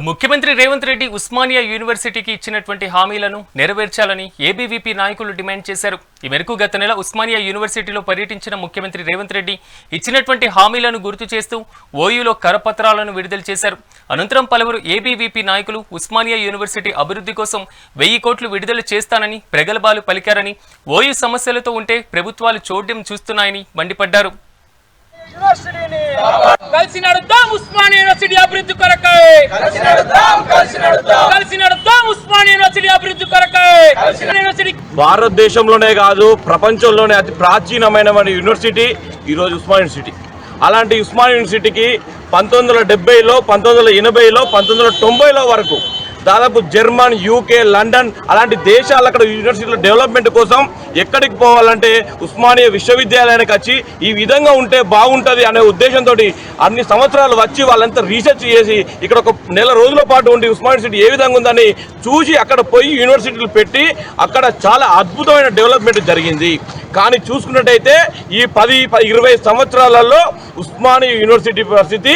ముఖ్యమంత్రి రేవంత్ రెడ్డి ఉస్మానియా యూనివర్సిటీకి ఇచ్చినటువంటి హామీలను నెరవేర్చాలని ఏబీవీపీ నాయకులు డిమాండ్ చేశారు. ఈ మేరకు గత నెల ఉస్మానియా యూనివర్సిటీలో పర్యటించిన ముఖ్యమంత్రి రేవంత్ రెడ్డి ఇచ్చినటువంటి హామీలను గుర్తు చేస్తూ ఓయూలో కరపత్రాలను విడుదల చేశారు. అనంతరం పలువురు ఏబీవీపీ నాయకులు ఉస్మానియా యూనివర్సిటీ అభివృద్ధి కోసం వెయ్యి కోట్లు విడుదల చేస్తానని ప్రగల్భాలు పలికారని ఓయూ సమస్యలతో ఉంటే ప్రభుత్వాలు చోడ్యం చూస్తున్నాయని మండిపడ్డారు. కలిసి నడుద్దాం. ఉస్మానియా యూనివర్సిటీ అభివృద్ధి కొరకై కలిసి నడుద్దాం కలిసి నడుద్దాం కలిసి నడుద్దాం. ఉస్మానియా యూనివర్సిటీ అభివృద్ధి కొరకై యూనివర్సిటీ భారతదేశంలోనే కాదు ప్రపంచంలోనే అతి ప్రాచీనమైన మన యూనివర్సిటీ ఈరోజు ఉస్మాన్ యూనివర్సిటీ. అలాంటి ఉస్మాన్ యూనివర్సిటీకి పంతొమ్మిది వందల డెబ్బైలో పంతొమ్మిది వందల ఎనభైలో పంతొమ్మిది వందల తొంభైలో వరకు దాదాపు జర్మన్ యూకే లండన్ అలాంటి దేశాలు అక్కడ యూనివర్సిటీల డెవలప్మెంట్ కోసం ఎక్కడికి పోవాలంటే ఉస్మానియా విశ్వవిద్యాలయానికి వచ్చి ఈ విధంగా ఉంటే బాగుంటుంది అనే ఉద్దేశంతో అన్ని సంవత్సరాలు వచ్చి వాళ్ళంతా రీసెర్చ్ చేసి ఇక్కడ ఒక నెల రోజుల పాటు ఉండి ఉస్మానియా యూనివర్సిటీ ఏ విధంగా ఉందని చూసి అక్కడ పోయి యూనివర్సిటీలు పెట్టి అక్కడ చాలా అద్భుతమైన డెవలప్మెంట్ జరిగింది. కానీ చూసుకున్నట్టయితే ఈ పది ఇరవై సంవత్సరాలలో ఉస్మానియా యూనివర్సిటీ పరిస్థితి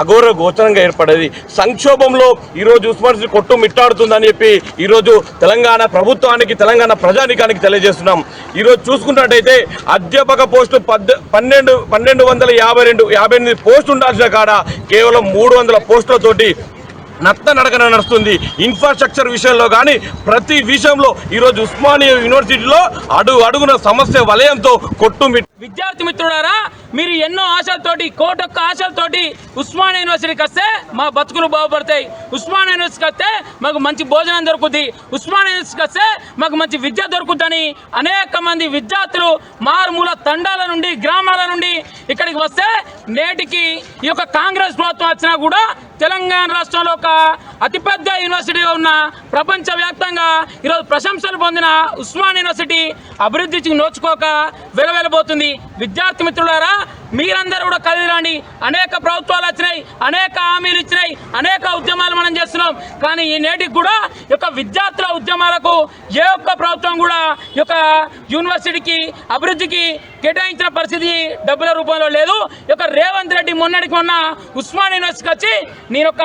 అఘోర గోచరంగా ఏర్పడేది. సంక్షోభంలో ఈరోజు ఉస్మాన్సీ కొట్టు మిట్టాడుతుందని చెప్పి ఈరోజు తెలంగాణ ప్రభుత్వానికి తెలంగాణ ప్రజానికానికి తెలియజేస్తున్నాం. ఈరోజు చూసుకున్నట్టయితే అధ్యాపక పోస్టు పద్ పన్నెండు పన్నెండు వందల యాభై రెండు యాభై ఎనిమిది పోస్టు ఉండాల్సిన కాడ కేవలం మూడు వందల పోస్టులతోటి నత్త నడకన నడుస్తుంది ఇన్ఫ్రాస్ట్రక్చర్ విషయంలో కానీ ప్రతి విషయంలో ఈరోజు ఉస్మానియా యూనివర్సిటీలో అడుగు అడుగున సమస్య వలయంతో కొట్టుమిట్ విద్యార్థి మిత్రుడారా మీరు ఎన్నో ఆశలతోటి కోటొక్క ఆశలతోటి ఉస్మాన్ యూనివర్సిటీకి వస్తే మా బతుకులు బాగుపడతాయి. ఉస్మాన్ యూనివర్సిటీకి వస్తే మాకు మంచి భోజనం దొరుకుతుంది ఉస్మాన్ యూనివర్సిటీకి వస్తే మాకు మంచి విద్య దొరుకుతుందని అనేక మంది విద్యార్థులు మారుమూల తండాల నుండి గ్రామాల నుండి ఇక్కడికి వస్తే నేటికి ఈ యొక్క కాంగ్రెస్ ప్రభుత్వం వచ్చినా కూడా తెలంగాణ రాష్ట్రంలో ఒక అతిపెద్ద యూనివర్సిటీగా ఉన్న ప్రపంచవ్యాప్తంగా ఈరోజు ప్రశంసలు పొందిన ఉస్మాన్ యూనివర్సిటీ అభివృద్ధికి నోచుకోక వెలవెలబోతుంది. విద్యార్థి మిత్రులారా మీరందరూ కూడా కదిలిరండి అనేక ప్రభుత్వాలు వచ్చినాయి అనేక హామీలు ఇచ్చినాయి అనేక ఉద్యమాలు మనం చేస్తున్నాం. కానీ ఈ నేటికి కూడా యొక్క విద్యార్థుల ఉద్యమాలకు ఏ ఒక్క ప్రభుత్వం కూడా యొక్క యూనివర్సిటీకి అభివృద్ధికి కేటాయించిన పరిస్థితి డబ్బుల రూపంలో లేదు. ఈ యొక్క రేవంత్ రెడ్డి మొన్నటికి మొన్న ఉస్మాన్ యూనివర్సిటీకి వచ్చి నేను ఒక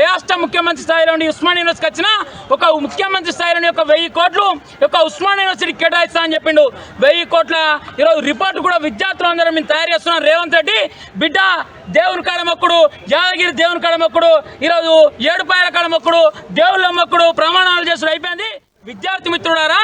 రాష్ట్ర ముఖ్యమంత్రి స్థాయిలో ఉండి ఉస్మాన్ యూనివర్సిటీకి వచ్చిన ఒక ముఖ్యమంత్రి స్థాయిలోని ఒక వెయ్యి కోట్లు యొక్క ఉస్మాన్ యూనివర్సిటీకి కేటాయిస్తా అని చెప్పిండు. వెయ్యి కోట్ల ఈరోజు రిపోర్ట్ కూడా విద్యార్థులందరూ మేము తయారు చేస్తున్నాం. రేవంత్ రెడ్డి బిడ్డ దేవుని కాడమొక్కడు యాదగిరి దేవుని కాడమొక్కడు ఈరోజు ఏడుపాయల కాడ మొక్కుడు దేవుళ్ళ మొక్కుడు ప్రమాణాలు చేసుడు అయిపోయింది. విద్యార్థి మిత్రుడారా